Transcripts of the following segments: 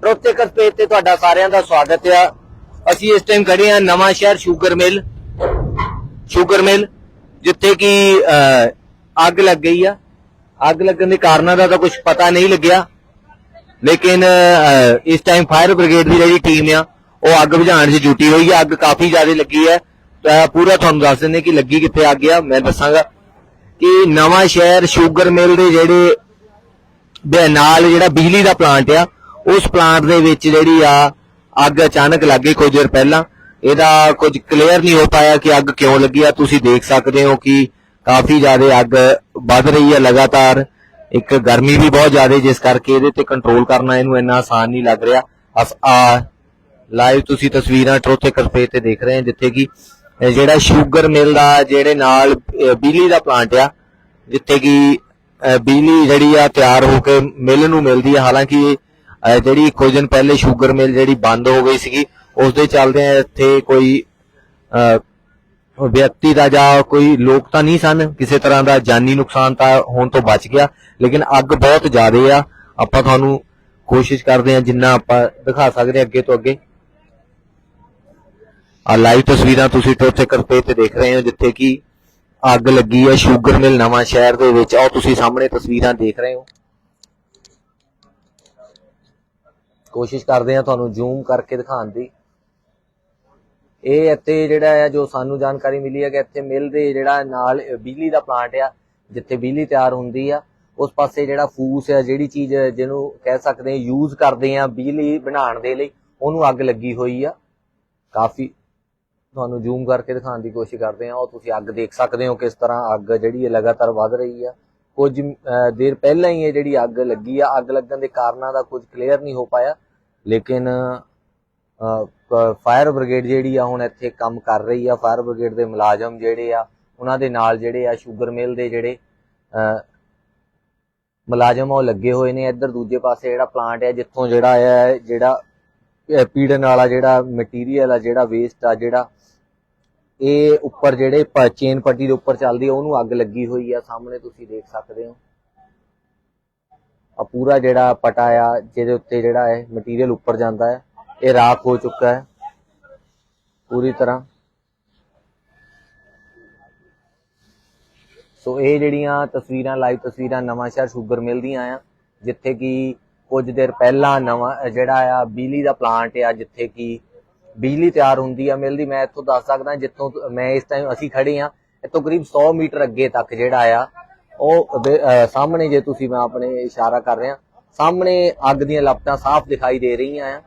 ਪ੍ਰੋਤੇਕਰ page ਤੇ ਤੁਹਾਡਾ ਸਾਰਿਆਂ ਦਾ ਸਵਾਗਤ ਹੈ ਅਸੀਂ ਇਸ ਟਾਈਮ ਖੜੇ ਹਾਂ ਨਵਾਂ ਸ਼ਹਿਰ ਸ਼ੂਗਰ ਮਿਲ। ਸ਼ੂਗਰ ਮਿਲ, ਜਿੱਥੇ ਕਿ ਅੱਗ ਲੱਗ ਗਈ ਆ। ਅੱਗ ਲੱਗਣ ਦੇ ਕਾਰਨਾਂ ਦਾ ਤਾਂ ਕੁਝ ਪਤਾ ਨਹੀਂ ਲੱਗਿਆ। ਲੇਕਿਨ ਇਸ ਟਾਈਮ ਫਾਇਰ ਬ੍ਰਿਗੇਡ ਦੀ ਜਿਹੜੀ ਟੀਮ ਆ, ਉਹ ਅੱਗ ਬੁਝਾਉਣ 'ਚ ਜੁਟੀ ਹੋਈ ਹੈ ਅੱਗ ਕਾਫੀ ਜ਼ਿਆਦਾ ਲੱਗੀ ਹੈ ਤਾਂ ਪੂਰਾ ਤੁਹਾਨੂੰ ਦੱਸ ਦਿੰਦੇ ਕਿ ਲੱਗੀ ਕਿੱਥੇ ਅੱਗ ਗਿਆ ਮੈਂ ਦੱਸਾਂਗਾ ਕਿ ਨਵਾਂ ਸ਼ਹਿਰ ਸ਼ੂਗਰ ਮਿਲ ਦੇ ਜਿਹੜੇ ਦੇ ਨਾਲ ਜਿਹੜਾ ਬਿਜਲੀ ਦਾ ਪਲਾਂਟ ਆ, ਉਸ ਪਲਾਂਟ ਦੇ ਵਿੱਚ ਜਿਹੜੀ ਆ, ਅੱਗ ਅਚਾਨਕ ਲੱਗ ਗਈ ਕੁਝ ਦੇਰ ਪਹਿਲਾਂ। ਇਹਦਾ ਕੁਝ ਕਲੀਅਰ ਨਹੀਂ ਹੋ ਪਾਇਆ ਕਿ ਅੱਗ ਕਿਉਂ ਲੱਗੀ ਆ। ਤੁਸੀਂ ਦੇਖ ਸਕਦੇ ਹੋ ਕਿ ਕਾਫੀ ਜ਼ਿਆਦਾ ਅੱਗ ਵੱਧ ਰਹੀ ਹੈ ਲਗਾਤਾਰ। ਇੱਕ ਗਰਮੀ ਵੀ ਬਹੁਤ ਜ਼ਿਆਦਾ, ਜਿਸ ਕਰਕੇ ਇਹਦੇ ਤੇ ਕੰਟਰੋਲ ਕਰਨਾ ਇਹਨੂੰ ਇੰਨਾ ਆਸਾਨ ਨਹੀਂ ਲੱਗ ਰਿਹਾ। ਅਸ, ਆ ਲਾਈਵ ਤੁਸੀਂ ਤਸਵੀਰਾਂ ਟਰੋਥੇ ਕਰਪੇ ਤੇ ਦੇਖ ਰਹੇ ਹੋ, ਜਿੱਥੇ ਕਿ ਜਿਹੜਾ ਸ਼ੂਗਰ ਮਿਲ ਦਾ, ਜਿਹੜੇ ਨਾਲ ਬਿਜਲੀ ਦਾ ਪਲਾਂਟ ਆ, ਜਿੱਥੇ ਕਿ ਬਿਜਲੀ ਜਿਹੜੀ ਆ ਤਿਆਰ ਹੋ ਕੇ ਮਿਲ ਨੂੰ ਮਿਲਦੀ ਆ। ਹਾਲਾਂਕਿ ਜਿਹੜੀ ਕੁਝ ਦਿਨ ਪਹਿਲੇ ਸ਼ੂਗਰ ਮਿਲ ਜਿਹੜੀ ਬੰਦ ਹੋ ਗਈ ਸੀਗੀ ਉਸ ਦੇ ਚੱਲਦੇ ਇੱਥੇ ਕੋਈ ਵਿਅਕਤੀ ਦਾ ਜਾਂ ਕੋਈ ਲੋਕ ਤਾਂ ਨਹੀਂ ਸਨ। ਕਿਸੇ ਤਰ੍ਹਾਂ ਦਾ ਜਾਨੀ ਨੁਕਸਾਨ ਤਾਂ ਹੋਣ ਤੋਂ ਬਚ ਗਿਆ। ਲੇਕਿਨ ਅੱਗ ਬਹੁਤ ਜ਼ਿਆਦਾ ਆ। ਆਪਾਂ ਤੁਹਾਨੂੰ ਕੋਸ਼ਿਸ਼ ਕਰਦੇ ਹਾਂ ਜਿੰਨਾ ਆਪਾਂ ਦਿਖਾ ਸਕਦੇ ਅੱਗੇ ਤੋਂ ਅੱਗੇ। ਆ ਲਾਈਵ ਤਸਵੀਰਾਂ ਤੁਸੀਂ ਟੋਥੇ ਕਰਪੇ ਤੇ ਦੇਖ ਰਹੇ ਹੋ, ਜਿੱਥੇ ਕਿ ਅੱਗ ਲੱਗੀ ਹੈ, ਸ਼ੂਗਰ ਮਿਲ ਨਵਾਂ ਸ਼ਹਿਰ ਦੇ ਵਿੱਚ। ਆਓ, ਤੁਸੀਂ ਸਾਹਮਣੇ ਤਸਵੀਰਾਂ ਦੇਖ ਰਹੇ ਹੋ। ਕੋਸ਼ਿਸ਼ ਕਰਦੇ ਹਾਂ ਤੁਹਾਨੂੰ ਜ਼ੂਮ ਕਰਕੇ ਦਿਖਾਉਣ ਦੀ। ਇਹ ਇੱਥੇ ਜਿਹੜਾ ਆ ਜੋ ਸਾਨੂੰ ਜਾਣਕਾਰੀ ਮਿਲੀ ਹੈ ਕਿ ਇੱਥੇ ਮਿਲ ਦੇ ਜਿਹੜਾ ਨਾਲ ਬਿਜਲੀ ਦਾ ਪਲਾਂਟ ਆ, ਜਿੱਥੇ ਬਿਜਲੀ ਤਿਆਰ ਹੁੰਦੀ ਆ, ਉਸ ਪਾਸੇ ਜਿਹੜਾ ਫੂਸ ਆ, ਜਿਹੜੀ ਚੀਜ਼ ਜਿਹਨੂੰ ਕਹਿ ਸਕਦੇ ਹਾਂ ਯੂਜ਼ ਕਰਦੇ ਆ ਬਿਜਲੀ ਬਣਾਉਣ ਦੇ ਲਈ, ਉਹਨੂੰ ਅੱਗ ਲੱਗੀ ਹੋਈ ਆ। ਕਾਫੀ ਤੁਹਾਨੂੰ ਜ਼ੂਮ ਕਰਕੇ ਦਿਖਾਉਣ ਦੀ ਕੋਸ਼ਿਸ਼ ਕਰਦੇ ਹਾਂ। ਉਹ ਤੁਸੀਂ ਅੱਗ ਦੇਖ ਸਕਦੇ ਹੋ ਕਿਸ ਤਰ੍ਹਾਂ ਅੱਗ ਜਿਹੜੀ ਹੈ ਲਗਾਤਾਰ ਵੱਧ ਰਹੀ ਆ। ਕੁਝ ਦੇਰ ਪਹਿਲਾਂ ਹੀ ਇਹ ਜਿਹੜੀ ਅੱਗ ਲੱਗੀ ਆ, ਅੱਗ ਲੱਗਣ ਦੇ ਕਾਰਨਾਂ ਦਾ ਕੁਝ ਕਲੀਅਰ ਨਹੀਂ ਹੋ ਪਾਇਆ। ਲੇਕਿਨ ਫਾਇਰ ਬ੍ਰਿਗੇਡ ਜਿਹੜੀ ਆ ਹੁਣ ਇੱਥੇ ਕੰਮ ਕਰ ਰਹੀ ਆ। ਫਾਇਰ ਬ੍ਰਿਗੇਡ ਦੇ ਮੁਲਾਜ਼ਮ ਜਿਹੜੇ ਆ, ਉਹਨਾਂ ਦੇ ਨਾਲ ਜਿਹੜੇ ਆ ਸ਼ੂਗਰ ਮਿਲ ਦੇ ਜਿਹੜੇ ਮੁਲਾਜ਼ਮ ਆ, ਉਹ ਲੱਗੇ ਹੋਏ ਨੇ। ਇੱਧਰ ਦੂਜੇ ਪਾਸੇ ਜਿਹੜਾ ਪਲਾਂਟ ਹੈ ਜਿੱਥੋਂ ਜਿਹੜਾ ਹੈ ਜਿਹੜਾ ਪੀੜਨ ਵਾਲਾ ਜਿਹੜਾ ਮਟੀਰੀਅਲ ਆ, ਜਿਹੜਾ ਵੇਸਟ ਆ, ਜਿਹੜਾ ਇਹ ਉੱਪਰ ਜਿਹੜੇ ਚੇਨ ਪੱਟੀ ਦੇ ਉੱਪਰ ਚੱਲਦੀ ਆ, ਉਹਨੂੰ ਅੱਗ ਲੱਗੀ ਹੋਈ ਆ, ਸਾਹਮਣੇ ਤੁਸੀਂ ਦੇਖ ਸਕਦੇ ਹੋ। ਆ ਪੂਰਾ ਜਿਹੜਾ ਪਟਾ ਆ, ਜਿਹਦੇ ਉੱਤੇ ਜਿਹੜਾ ਹੈ ਮਟੀਰੀਅਲ ਉੱਪਰ ਜਾਂਦਾ ਹੈ ਇਹ ਰਾਖ ਹੋ ਚੁੱਕਾ ਹੈ ਪੂਰੀ ਤਰ੍ਹਾਂ। ਸੋ ਇਹ ਜਿਹੜੀਆਂ ਤਸਵੀਰਾਂ ਲਾਈਵ ਤਸਵੀਰਾਂ ਨਵਾਂ ਸ਼ਹਿਰ ਸ਼ੂਗਰ ਮਿਲ ਦੀਆਂ ਆ, ਜਿੱਥੇ ਕਿ ਕੁਝ ਦੇਰ ਪਹਿਲਾਂ ਨਵਾਂ, ਜਿਹੜਾ ਆ, ਬਿਜਲੀ ਦਾ ਪਲਾਂਟ ਆ, ਜਿੱਥੇ ਕਿ ਬਿਜਲੀ ਤਿਆਰ ਹੁੰਦੀ ਆ ਮਿਲ ਦੀ ਮੈਂ ਇੱਥੋਂ ਦੱਸ ਸਕਦਾ ਜਿੱਥੋਂ ਮੈਂ ਇਸ ਟਾਈਮ ਅਸੀਂ ਖੜੇ ਆ, ਇੱਥੋਂ ਕਰੀਬ 100 ਮੀਟਰ ਅੱਗੇ ਤੱਕ ਜਿਹੜਾ ਆ, ਉਹ ਸਾਹਮਣੇ ਜੇ ਤੁਸੀਂ ਮੈਂ ਆਪਣੇ ਇਸ਼ਾਰਾ ਕਰ ਰਿਹਾ, ਸਾਹਮਣੇ ਅੱਗ ਦੀਆਂ ਲਪਟਾਂ ਸਾਫ਼ ਦਿਖਾਈ ਦੇ ਰਹੀਆਂ ਆ।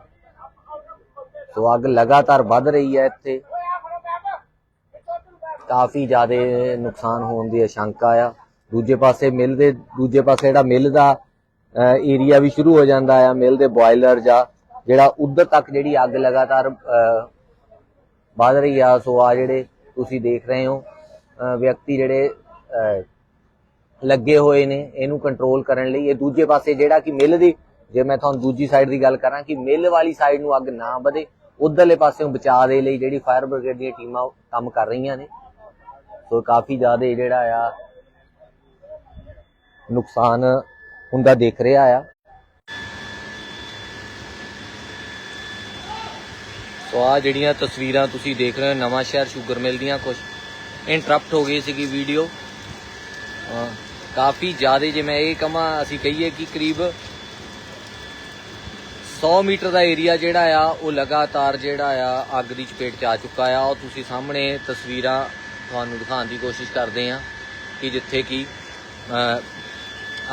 ਸੋ ਅੱਗ ਲਗਾਤਾਰ ਵੱਧ ਰਹੀ ਹੈ ਇੱਥੇ। ਕਾਫੀ ਜ਼ਿਆਦਾ ਨੁਕਸਾਨ ਹੋਣ ਦੀ ਆਸ਼ੰਕਾ ਆ। ਦੂਜੇ ਪਾਸੇ ਮਿਲ ਦੇ, ਦੂਜੇ ਪਾਸੇ ਜਿਹੜਾ ਮਿਲ ਦਾ ਏਰੀਆ ਵੀ ਸ਼ੁਰੂ ਹੋ ਜਾਂਦਾ ਆ, ਮਿਲ ਦੇ ਬੋਇਲਰ ਜਾਂ ਜਿਹੜਾ ਉਧਰ ਤੱਕ ਜਿਹੜੀ ਅੱਗ ਲਗਾਤਾਰ ਅਹ, ਵੱਧ ਰਹੀ ਆ ਸੋ ਆ ਜਿਹੜੇ ਤੁਸੀਂ ਦੇਖ ਰਹੇ ਹੋ ਵਿਅਕਤੀ ਜਿਹੜੇ ਲੱਗੇ ਹੋਏ ਨੇ ਇਹਨੂੰ ਕੰਟਰੋਲ ਕਰਨ ਲਈ। ਇਹ ਦੂਜੇ ਪਾਸੇ ਜਿਹੜਾ ਕਿ ਮਿਲ ਦੀ ਜੇ ਮੈਂ ਤੁਹਾਨੂੰ ਦੂਜੀ ਸਾਈਡ ਦੀ ਗੱਲ ਕਰਾਂ ਕਿ ਮਿਲ ਵਾਲੀ ਸਾਈਡ ਨੂੰ ਅੱਗ ਨਾ ਵਧੇ ਉਧਰਲੇ ਪਾਸਿਓਂ ਬਚਾਅ ਦੇ ਲਈ ਜਿਹੜੀ ਫਾਇਰ ਬ੍ਰਿਗੇਡ ਦੀਆਂ ਟੀਮਾਂ ਉਹ ਕੰਮ ਕਰ ਰਹੀਆਂ ਨੇ। ਸੋ ਕਾਫੀ ਜ਼ਿਆਦਾ ਜਿਹੜਾ ਆ ਨੁਕਸਾਨ ਹੁੰਦਾ ਦੇਖ ਰਿਹਾ ਆ। ਸੋ ਆ ਜਿਹੜੀਆਂ ਤਸਵੀਰਾਂ ਤੁਸੀਂ ਦੇਖ ਰਹੇ ਹੋ, ਨਵਾਂ ਸ਼ਹਿਰ ਸ਼ੂਗਰ ਮਿਲ ਦੀਆਂ ਕੁਝ ਇੰਟਰਪਟ ਹੋ ਗਈ ਸੀਗੀ ਵੀਡੀਓ ਕਾਫੀ ਜ਼ਿਆਦਾ ਜੇ ਮੈਂ ਇਹ ਕਹਾਂ, ਅਸੀਂ ਕਹੀਏ ਕਿ ਕਰੀਬ 100 ਮੀਟਰ ਦਾ ਏਰੀਆ ਜਿਹੜਾ ਆ, ਉਹ ਲਗਾਤਾਰ ਜਿਹੜਾ ਆ, ਅੱਗ ਦੀ ਚਪੇਟ 'ਚ ਆ ਚੁੱਕਾ ਆ। ਉਹ ਤੁਸੀਂ ਸਾਹਮਣੇ ਤਸਵੀਰਾਂ ਤੁਹਾਨੂੰ ਦਿਖਾਉਣ ਦੀ ਕੋਸ਼ਿਸ਼ ਕਰਦੇ ਆ ਕਿ ਜਿੱਥੇ ਕਿ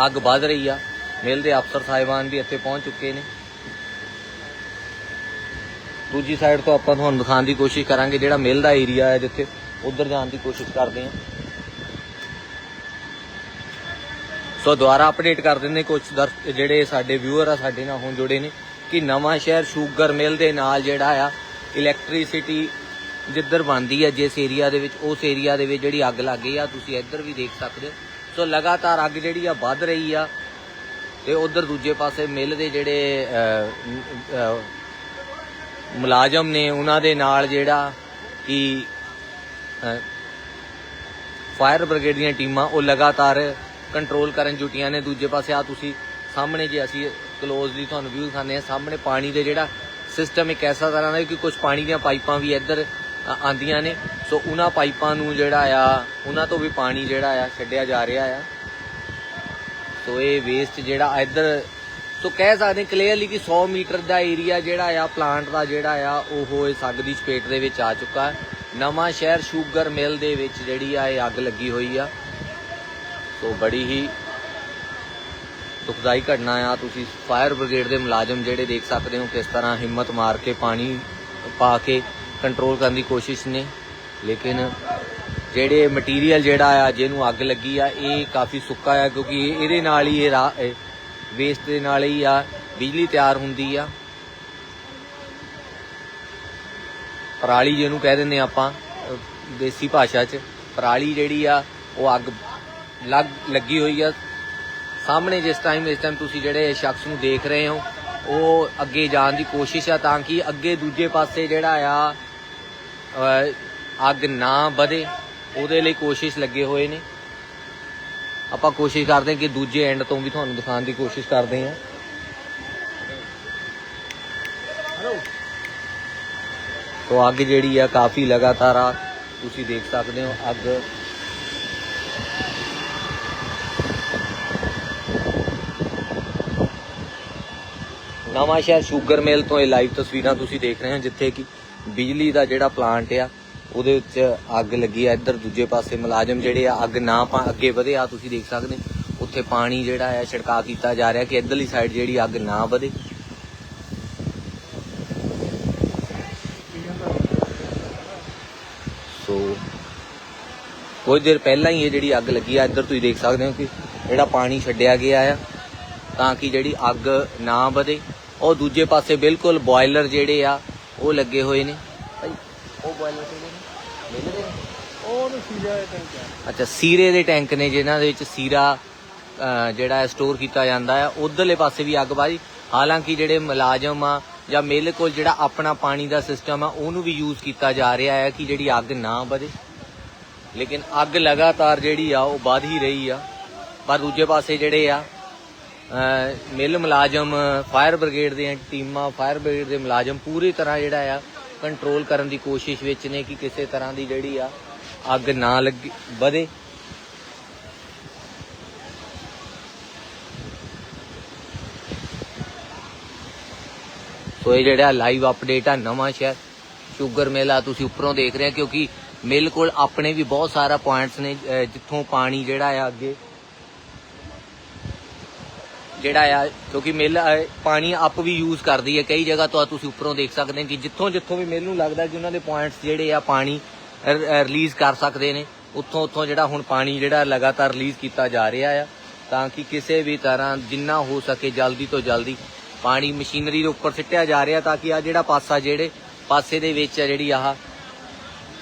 ਅੱਗ ਵੱਧ ਰਹੀ ਆ। ਮਿਲ ਦੇ ਅਫਸਰ ਸਾਹਿਬਾਨ ਵੀ ਇੱਥੇ ਪਹੁੰਚ ਚੁੱਕੇ ਨੇ। ਦੂਜੀ ਸਾਈਡ ਤੋਂ ਆਪਾਂ ਤੁਹਾਨੂੰ ਦਿਖਾਉਣ ਦੀ ਕੋਸ਼ਿਸ਼ ਕਰਾਂਗੇ ਜਿਹੜਾ ਮਿਲ ਦਾ ਏਰੀਆ ਹੈ ਜਿੱਥੇ ਉਧਰ ਜਾਣ ਦੀ ਕੋਸ਼ਿਸ਼ ਕਰਦੇ ਹਾਂ। ਸੋ ਦੁਬਾਰਾ ਅਪਡੇਟ ਕਰ ਦਿੰਦੇ ਕੁਝ ਜਿਹੜੇ ਸਾਡੇ ਵਿਊਅਰ ਆ, ਸਾਡੇ ਨਾਲ ਹੁਣ ਜੁੜੇ ਨੇ ਕਿ ਨਵਾਂ ਸ਼ਹਿਰ ਸ਼ੂਗਰ ਮਿਲ ਦੇ ਨਾਲ ਜਿਹੜਾ ਆ ਇਲੈਕਟ੍ਰਿਸਿਟੀ ਜਿੱਧਰ ਬਣਦੀ ਹੈ ਜਿਸ ਏਰੀਆ ਦੇ ਵਿੱਚ, ਉਸ ਏਰੀਆ ਦੇ ਵਿੱਚ ਜਿਹੜੀ ਅੱਗ ਲੱਗ ਗਈ ਆ, ਤੁਸੀਂ ਇੱਧਰ ਵੀ ਦੇਖ ਸਕਦੇ ਹੋ। ਸੋ ਲਗਾਤਾਰ ਅੱਗ ਜਿਹੜੀ ਆ ਵੱਧ ਰਹੀ ਆ ਤੇ ਉਧਰ ਦੂਜੇ ਪਾਸੇ ਮਿਲ ਦੇ ਜਿਹੜੇ ਮੁਲਾਜ਼ਮ ਨੇ ਉਹਨਾਂ ਦੇ ਨਾਲ ਜਿਹੜਾ ਕਿ ਫਾਇਰ ਬ੍ਰਿਗੇਡ ਦੀਆਂ ਟੀਮਾਂ ਉਹ ਲਗਾਤਾਰ ਕੰਟਰੋਲ ਕਰਨ ਜੁਟੀਆਂ ਨੇ। ਦੂਜੇ ਪਾਸੇ ਆ ਤੁਸੀਂ ਸਾਹਮਣੇ ਜੇ ਅਸੀਂ ਕਲੋਜ਼ਲੀ ਤੁਹਾਨੂੰ ਵਿਊ ਦਿਖਾਉਂਦੇ ਆ ਸਾਹਮਣੇ ਪਾਣੀ ਦੇ ਜਿਹੜਾ ਸਿਸਟਮ ਇੱਕ ਐਸਾ ਤਰ੍ਹਾਂ ਦਾ ਹੈ ਕਿ ਕੁਝ ਪਾਣੀ ਦੀਆਂ ਪਾਈਪਾਂ ਵੀ ਇੱਧਰ ਅ, ਆਉਂਦੀਆਂ ਨੇ। ਸੋ ਉਹਨਾਂ ਪਾਈਪਾਂ ਨੂੰ ਜਿਹੜਾ ਆ ਉਹਨਾਂ ਤੋਂ ਵੀ ਪਾਣੀ ਜਿਹੜਾ ਆ ਛੱਡਿਆ ਜਾ ਰਿਹਾ ਆ। ਸੋ ਇਹ ਵੇਸਟ ਜਿਹੜਾ ਇੱਧਰ ਸੋ ਕਹਿ ਸਕਦੇ ਕਲੀਅਰਲੀ ਕਿ 100 ਮੀਟਰ ਦਾ ਏਰੀਆ ਜਿਹੜਾ ਆ ਪਲਾਂਟ ਦਾ ਜਿਹੜਾ ਆ, ਉਹ ਇਸ ਅੱਗ ਦੀ ਚਪੇਟ ਦੇ ਵਿੱਚ ਆ ਚੁੱਕਾ ਹੈ। ਨਵਾਂ ਸ਼ਹਿਰ ਸ਼ੂਗਰ ਮਿਲ ਦੇ ਵਿੱਚ ਜਿਹੜੀ ਆ, ਇਹ ਅੱਗ ਲੱਗੀ ਹੋਈ ਆ। ਸੋ ਬੜੀ ਹੀ ਦੁਖਦਾਈ ਘਟਨਾ ਆ। ਤੁਸੀਂ ਫਾਇਰ ਬ੍ਰਿਗੇਡ ਦੇ ਮੁਲਾਜ਼ਮ ਜਿਹੜੇ ਦੇਖ ਸਕਦੇ ਹੋ ਕਿਸ ਤਰ੍ਹਾਂ ਹਿੰਮਤ ਮਾਰ ਕੇ ਪਾਣੀ ਪਾ ਕੇ ਕੰਟਰੋਲ ਕਰਨ ਦੀ ਕੋਸ਼ਿਸ਼ ਨੇ। ਲੇਕਿਨ ਜਿਹੜੇ ਮਟੀਰੀਅਲ ਜਿਹੜਾ ਆ, ਜਿਹਨੂੰ ਅੱਗ ਲੱਗੀ ਆ, ਇਹ ਕਾਫੀ ਸੁੱਕਾ ਆ ਕਿਉਂਕਿ ਇਹ- ਇਹਦੇ ਨਾਲ ਹੀ ਇਹ ਵੇਸਟ ਦੇ ਨਾਲ ਹੀ ਆ, ਬਿਜਲੀ ਤਿਆਰ ਹੁੰਦੀ ਆ। ਪਰਾਲੀ ਜਿਹਨੂੰ ਕਹਿ ਦਿੰਦੇ ਆ ਆਪਾਂ ਦੇਸੀ ਭਾਸ਼ਾ 'ਚ, ਪਰਾਲੀ ਜਿਹੜੀ ਆ, ਉਹ ਅੱਗ ਲੱਗ, ਲੱਗੀ ਹੋਈ ਆ। ਸਾਹਮਣੇ ਜਿਸ ਟਾਈਮ ਇਸ ਟਾਈਮ ਤੁਸੀਂ ਜਿਹੜੇ ਸ਼ਖਸ ਨੂੰ ਦੇਖ ਰਹੇ ਹੋ, ਉਹ ਅੱਗੇ ਜਾਣ ਦੀ ਕੋਸ਼ਿਸ਼ ਆ ਤਾਂ ਕਿ ਅੱਗੇ ਦੂਜੇ ਪਾਸੇ ਜਿਹੜਾ ਆ ਅੱਗ ਨਾ ਵਧੇ, ਉਹਦੇ ਲਈ ਕੋਸ਼ਿਸ਼ ਲੱਗੇ ਹੋਏ ਨੇ। ਆਪਾਂ ਕੋਸ਼ਿਸ਼ ਕਰਦੇ ਹਾਂ ਕਿ ਦੂਜੇ ਐਂਡ ਤੋਂ ਵੀ ਤੁਹਾਨੂੰ ਦਿਖਾਉਣ ਦੀ ਕੋਸ਼ਿਸ਼ ਕਰਦੇ ਹਾਂ। ਤੋ ਅੱਗ ਜਿਹੜੀ ਆ ਕਾਫੀ ਲਗਾਤਾਰ ਆ ਤੁਸੀਂ ਦੇਖ ਸਕਦੇ ਹੋ ਅੱਗ। ਨਵਾਂ ਸ਼ਹਿਰ ਸ਼ੂਗਰ ਮਿਲ ਤੋਂ ਇਹ ਲਾਈਵ ਤਸਵੀਰਾਂ ਤੁਸੀਂ ਦੇਖ ਰਹੇ ਹੋ ਜਿੱਥੇ ਕਿ ਬਿਜਲੀ ਦਾ ਜਿਹੜਾ ਪਲਾਂਟ ਆ ਉਹਦੇ ਵਿੱਚ ਅੱਗ ਲੱਗੀ ਆ, ਇੱਧਰ ਦੂਜੇ ਪਾਸੇ ਮੁਲਾਜ਼ਮ ਜਿਹੜੇ ਆ, ਅੱਗ ਨਾ ਪਾ, ਅੱਗੇ ਵਧੇ ਆ ਤੁਸੀਂ ਦੇਖ ਸਕਦੇ। ਹੋ। ਉੱਥੇ ਪਾਣੀ ਜਿਹੜਾ ਆ, ਛਿੜਕਾਅ ਕੀਤਾ ਜਾ ਰਿਹਾ ਕਿ ਇੱਧਰਲੀ ਸਾਈਡ ਜਿਹੜੀ ਅੱਗ ਨਾ ਵਧੇ। ਸੋ ਕੁਝ ਦੇਰ ਪਹਿਲਾਂ ਹੀ ਇਹ ਜਿਹੜੀ ਅੱਗ ਲੱਗੀ ਆ, ਇੱਧਰ ਤੁਸੀਂ ਦੇਖ ਸਕਦੇ ਹੋ ਕਿ ਜਿਹੜਾ ਪਾਣੀ ਛੱਡਿਆ ਗਿਆ ਆ, ਤਾਂ ਕਿ ਜਿਹੜੀ ਅੱਗ ਨਾ ਵਧੇ। ਉਹ ਦੂਜੇ ਪਾਸੇ ਬਿਲਕੁਲ ਬੋਇਲਰ ਜਿਹੜੇ ਆ, ਉਹ ਲੱਗੇ ਹੋਏ ਨੇ। ਭਾਈ, ਉਹ ਬੋਇਲਰ ਕਿਹੜੇ? ਨੇ ਉਹ ਨੂੰ ਦੇ ਟੈਂਕ ਆ। ਅੱਛਾ ਸੀਰੇ ਦੇ ਟੈਂਕ ਨੇ ਜਿਨ੍ਹਾਂ ਦੇ ਵਿੱਚ ਸੀਰਾ ਅਹ, ਜਿਹੜਾ ਹੈ ਸਟੋਰ ਕੀਤਾ ਜਾਂਦਾ ਹੈ ਉਧਰਲੇ ਪਾਸੇ ਵੀ ਅੱਗ ਬਾਜੀ ਹਾਲਾਂਕਿ ਜਿਹੜੇ ਮੁਲਾਜ਼ਮ ਆ ਜਾਂ ਮਿਲ ਕੋਲ ਜਿਹੜਾ ਆਪਣਾ ਪਾਣੀ ਦਾ ਸਿਸਟਮ ਆ ਉਹਨੂੰ ਵੀ ਯੂਜ਼ ਕੀਤਾ ਜਾ ਰਿਹਾ ਹੈ ਕਿ ਜਿਹੜੀ ਅੱਗ ਨਾ ਵਧੇ। ਲੇਕਿਨ ਅੱਗ ਲਗਾਤਾਰ ਜਿਹੜੀ ਆ ਉਹ ਵੱਧ ਹੀ ਰਹੀ ਆ। ਪਰ ਦੂਜੇ ਪਾਸੇ ਜਿਹੜੇ ਆ ਅਹ, ਮਿਲ ਮੁਲਾਜ਼ਮ ਫਾਇਰ ਬ੍ਰਿਗੇਡ ਦੀਆਂ ਟੀਮਾਂ ਫਾਇਰ ਬ੍ਰਿਗੇਡ ਦੇ ਮੁਲਾਜ਼ਮ ਪੂਰੀ ਤਰ੍ਹਾਂ ਜਿਹੜਾ ਆ ਕੰਟਰੋਲ ਕਰਨ ਦੀ ਕੋਸ਼ਿਸ਼ ਵਿੱਚ ਨੇ ਕਿ ਕਿਸੇ ਤਰ੍ਹਾਂ ਦੀ ਜਿਹੜੀ ਆ ਅੱਗ ਨਾ ਲੱਗੇ ਵਧੇ। ਸੋ ਇਹ ਜਿਹੜਾ ਲਾਈਵ ਅਪਡੇਟ ਆ ਨਵਾਂ ਸ਼ਹਿਰ, ਸ਼ੂਗਰ ਮਿਲ ਆ ਤੁਸੀਂ ਉੱਪਰੋਂ ਦੇਖ ਰਹੇ ਆ ਕਿਉਂਕਿ ਮਿਲ ਕੋਲ ਆਪਣੇ ਵੀ ਬਹੁਤ ਸਾਰਾ ਪੁਆਇੰਟਸ ਨੇ, ਅਹ ਜਿੱਥੋਂ ਪਾਣੀ ਜਿਹੜਾ ਆ ਅੱਗੇ, ਜਿਹੜਾ ਆ, ਕਿਉਂਕਿ ਮਿਲ ਪਾਣੀ ਆਪ ਵੀ ਯੂਜ਼ ਕਰਦੀ ਹੈ। ਕਈ ਜਗ੍ਹਾ ਤੋਂ ਤੁਸੀਂ ਉੱਪਰੋਂ ਦੇਖ ਸਕਦੇ ਹੋ ਕਿ ਜਿੱਥੋਂ ਜਿੱਥੋਂ ਵੀ ਮਿਲ ਨੂੰ ਲੱਗਦਾ ਕਿ ਉਹਨਾਂ ਦੇ ਪੁਆਇੰਟਸ ਜਿਹੜੇ ਆ ਪਾਣੀ ਰਿਲੀਜ਼ ਕਰ ਸਕਦੇ ਨੇ। ਉੱਥੋਂ ਉੱਥੋਂ ਜਿਹੜਾ ਹੁਣ ਪਾਣੀ ਜਿਹੜਾ ਲਗਾਤਾਰ ਰਿਲੀਜ਼ ਕੀਤਾ ਜਾ ਰਿਹਾ ਆ, ਤਾਂ ਕਿ ਕਿਸੇ ਵੀ ਤਰ੍ਹਾਂ ਜਿੰਨਾ ਹੋ ਸਕੇ ਜਲਦੀ ਤੋਂ ਜਲਦੀ ਪਾਣੀ ਮਸ਼ੀਨਰੀ ਦੇ ਉੱਪਰ ਸਿੱਟਿਆ ਜਾ ਰਿਹਾ, ਤਾਂ ਕਿ ਆ ਜਿਹੜਾ ਪਾਸਾ ਜਿਹੜੇ ਪਾਸੇ ਦੇ ਵਿੱਚ ਜਿਹੜੀ ਆਹ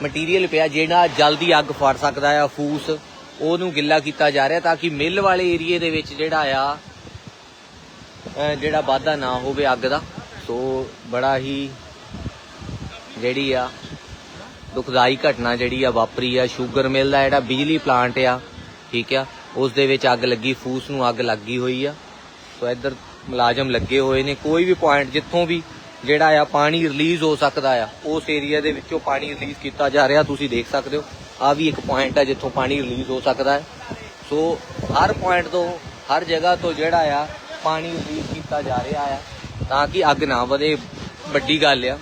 ਮਟੀਰੀਅਲ ਪਿਆ ਜਿਹੜਾ ਜਲਦੀ ਅੱਗ ਫੜ ਸਕਦਾ ਆ, ਫੂਸ, ਉਹਨੂੰ ਗਿੱਲਾ ਕੀਤਾ ਜਾ ਰਿਹਾ, ਤਾਂ ਕਿ ਮਿੱਲ ਵਾਲੇ ਏਰੀਏ ਦੇ ਵਿੱਚ ਜਿਹੜਾ ਆ ਜਿਹੜਾ ਵਾਧਾ ਨਾ ਹੋਵੇ ਅੱਗ ਦਾ। ਸੋ ਬੜਾ ਹੀ ਜਿਹੜੀ ਆ ਦੁਖਦਾਈ ਘਟਨਾ ਜਿਹੜੀ ਆ ਵਾਪਰੀ ਆ। 슈ਗਰ ਮਿਲ ਦਾ ਜਿਹੜਾ ਬਿਜਲੀ ਪਲਾਂਟ ਆ, ਠੀਕ ਆ ਉਸ ਦੇ ਵਿੱਚ ਅੱਗ ਲੱਗੀ, ਫੂਸ ਨੂੰ ਅੱਗ ਲੱਗੀ ਹੋਈ ਆ। ਸੋ ਇੱਧਰ ਮੁਲਾਜ਼ਮ ਲੱਗੇ ਹੋਏ ਨੇ। ਕੋਈ ਵੀ ਪੁਆਇੰਟ ਜਿੱਥੋਂ ਵੀ ਜਿਹੜਾ ਆ ਪਾਣੀ ਰਿਲੀਜ਼ ਹੋ ਸਕਦਾ ਆ, ਉਸ ਏਰੀਆ ਦੇ ਵਿੱਚੋਂ ਪਾਣੀ ਰਿਲੀਜ਼ ਕੀਤਾ ਜਾ ਰਿਹਾ, ਤੁਸੀਂ ਦੇਖ ਸਕਦੇ ਹੋ। ਆ ਵੀ ਇੱਕ ਪੁਆਇੰਟ ਆ ਜਿੱਥੋਂ ਪਾਣੀ ਰਿਲੀਜ਼ ਹੋ ਸਕਦਾ ਹੈ। ਸੋ ਹਰ ਪੁਆਇੰਟ ਤੋਂ, ਹਰ ਜਗ੍ਹਾ ਤੋਂ ਜਿਹੜਾ ਆ ਪਾਣੀ ਰਿਲੀਜ਼ ਕੀਤਾ ਜਾ ਰਿਹਾ ਆ, ਤਾਂ ਕਿ ਅੱਗ ਨਾ ਵਧੇ। ਵੱਡੀ ਗੱਲ ਆ।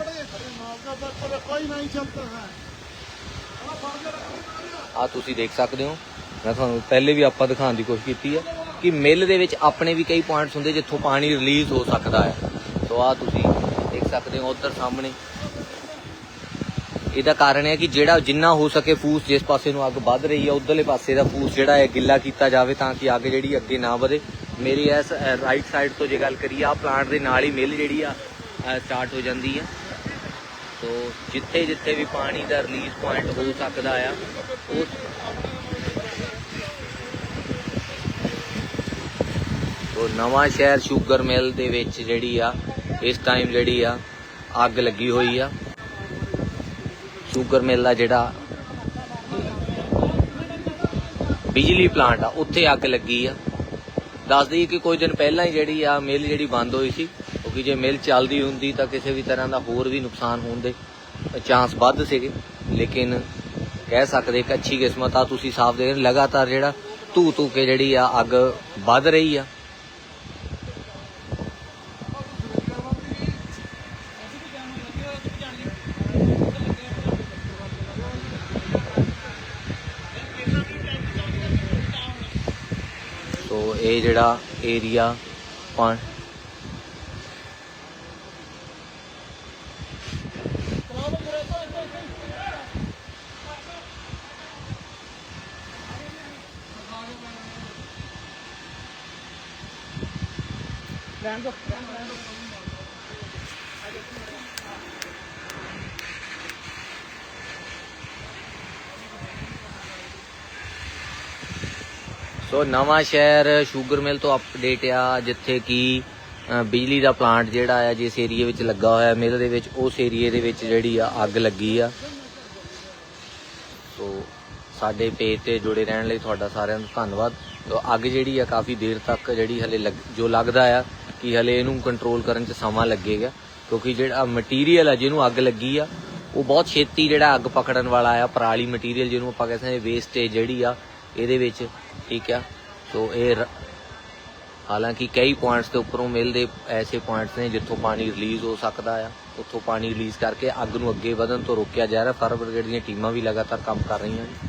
ਆ ਤੁਸੀਂ ਦੇਖ ਸਕਦੇ ਹੋ। ਮੈਂ ਤੁਹਾਨੂੰ ਪਹਿਲੇ ਵੀ ਆਪਾਂ ਦਿਖਾਉਣ ਦੀ ਕੋਸ਼ਿਸ਼ ਕੀਤੀ ਹੈ ਕਿ ਮਿਲ ਦੇ ਵਿੱਚ ਆਪਣੇ ਵੀ ਕਈ ਪੁਆਇੰਟਸ ਹੁੰਦੇ ਜਿੱਥੋਂ ਪਾਣੀ ਰਿਲੀਜ਼ ਹੋ ਸਕਦਾ ਹੈ। ਸੋ ਆ ਤੁਸੀਂ ਦੇਖ ਸਕਦੇ ਹੋ ਉੱਧਰ ਸਾਹਮਣੇ। ਇਹਦਾ ਕਾਰਨ ਹੈ ਕਿ ਜਿਹੜਾ ਜਿੰਨਾ ਹੋ ਸਕੇ ਫੂਸ ਜਿਸ ਪਾਸੇ ਨੂੰ ਅੱਗ ਵੱਧ ਰਹੀ ਹੈ, ਉਧਰਲੇ ਪਾਸੇ ਦਾ ਫੂਸ ਜਿਹੜਾ ਹੈ ਗਿੱਲਾ ਕੀਤਾ ਜਾਵੇ ਤਾਂ ਕਿ ਅੱਗ ਜਿਹੜੀ ਅੱਗੇ ਨਾ ਵਧੇ। ਮੇਰੀ ਇਸ ਰਾਈਟ ਸਾਈਡ ਤੋਂ ਜੇ ਗੱਲ ਕਰੀਏ ਆ ਪਲਾਂਟ ਦੇ ਨਾਲ ਹੀ ਮਿਲ ਜਿਹੜੀ ਆ ਸਟਾਰਟ ਹੋ ਜਾਂਦੀ ਹੈ। ਸੋ ਜਿੱਥੇ ਜਿੱਥੇ ਵੀ ਪਾਣੀ ਦਾ ਰਿਲੀਜ਼ ਪੁਆਇੰਟ ਹੋ ਸਕਦਾ ਆ ਉਹ ਸੋ ਨਵਾਂ ਸ਼ਹਿਰ ਸ਼ੂਗਰ ਮਿਲ ਦੇ ਵਿੱਚ ਜਿਹੜੀ ਆ, ਇਸ ਟਾਈਮ ਜਿਹੜੀ ਆ, ਅੱਗ ਲੱਗੀ ਹੋਈ ਆ। ਸ਼ੂਗਰ ਮਿਲ ਦਾ ਜਿਹੜਾ ਬਿਜਲੀ ਪਲਾਂਟ ਆ, ਉੱਥੇ ਅੱਗ ਲੱਗੀ ਆ। ਦੱਸ ਦਈਏ ਕਿ ਕੁਝ ਦਿਨ ਪਹਿਲਾਂ ਹੀ ਜਿਹੜੀ ਆ ਮਿਲ ਜਿਹੜੀ ਬੰਦ ਹੋਈ ਸੀ ਕਿਉਂਕਿ ਜੇ ਮਿਲ ਚੱਲਦੀ ਹੁੰਦੀ ਤਾਂ ਕਿਸੇ ਵੀ ਤਰ੍ਹਾਂ ਦਾ ਹੋਰ ਵੀ ਨੁਕਸਾਨ ਹੋਣ ਦੇ ਚਾਂਸ ਵੱਧ ਸੀਗੇ। ਲੇਕਿਨ ਕਹਿ ਸਕਦੇ ਕਿ ਅੱਛੀ ਕਿਸਮਤ ਆ, ਤੁਸੀਂ ਸਾਫ਼ ਦੇਖ ਲਗਾਤਾਰ ਜਿਹੜਾ ਧੂ ਧੂ ਕੇ ਜਿਹੜੀ ਆ, ਅੱਗ ਵੱਧ ਰਹੀ ਆ। ਇਹ ਜਿਹੜਾ ਏਰੀਆ ਰਹਿਣ ਦੋ ਸੋ ਨਵਾਂ ਸ਼ਹਿਰ ਸ਼ੂਗਰ ਮਿਲ ਤੋਂ ਅਪਡੇਟ ਆ, ਜਿੱਥੇ ਕਿ ਬਿਜਲੀ ਦਾ ਪਲਾਂਟ ਜਿਹੜਾ ਆ, ਜਿਸ ਏਰੀਏ ਵਿੱਚ ਲੱਗਾ ਹੋਇਆ ਮਿਲ ਦੇ ਵਿੱਚ, ਉਸ ਏਰੀਏ ਦੇ ਵਿੱਚ ਜਿਹੜੀ ਆ, ਅੱਗ ਲੱਗੀ ਆ। ਸੋ ਸਾਡੇ ਪੇਜ ਤੇ ਜੁੜੇ ਰਹਿਣ ਲਈ ਤੁਹਾਡਾ ਸਾਰਿਆਂ ਦਾ ਧੰਨਵਾਦ। ਸੋ ਅੱਗ ਜਿਹੜੀ ਆ, ਕਾਫੀ ਦੇਰ ਤੱਕ ਜਿਹੜੀ ਹਲੇ ਲੱਗ- ਜੋ ਲੱਗਦਾ ਆ ਕਿ ਹਲੇ ਇਹਨੂੰ ਕੰਟਰੋਲ ਕਰਨ 'ਚ ਸਮਾਂ ਲੱਗੇਗਾ, ਕਿਉਂਕਿ ਜਿਹੜਾ ਮਟੀਰੀਅਲ ਆ ਜਿਹਨੂੰ ਅੱਗ ਲੱਗੀ ਆ, ਉਹ ਬਹੁਤ ਛੇਤੀ ਜਿਹੜਾ ਅੱਗ ਪਕੜਨ ਵਾਲਾ ਆ, ਪਰਾਲੀ ਮਟੀਰੀਅਲ ਜਿਹਨੂੰ ਆਪਾਂ ਕਹਿੰਦੇ ਹਾਂ ਵੇਸਟੇਜ ਜਿਹੜੀ ਆ, ਇਹਦੇ ਵਿੱਚ, ਠੀਕ ਆ? ਸੋ ਇਹ ਰ- ਹਾਲਾਂਕਿ ਕਈ ਪੁਆਇੰਟਸ ਦੇ ਉੱਪਰੋਂ ਮਿਲਦੇ ਐਸੇ ਪੁਆਇੰਟਸ ਨੇ ਜਿੱਥੋਂ ਪਾਣੀ ਰਿਲੀਜ਼ ਹੋ ਸਕਦਾ ਆ, ਉੱਥੋਂ ਪਾਣੀ ਰਿਲੀਜ਼ ਕਰਕੇ ਅੱਗ ਨੂੰ ਅੱਗੇ ਵਧਣ ਤੋਂ ਰੋਕਿਆ ਜਾ ਰਿਹਾ ਫਾਇਰ ਬ੍ਰਿਗੇਡ ਦੀਆਂ ਟੀਮਾਂ ਵੀ ਲਗਾਤਾਰ ਕੰਮ ਕਰ ਰਹੀਆਂ ਨੇ।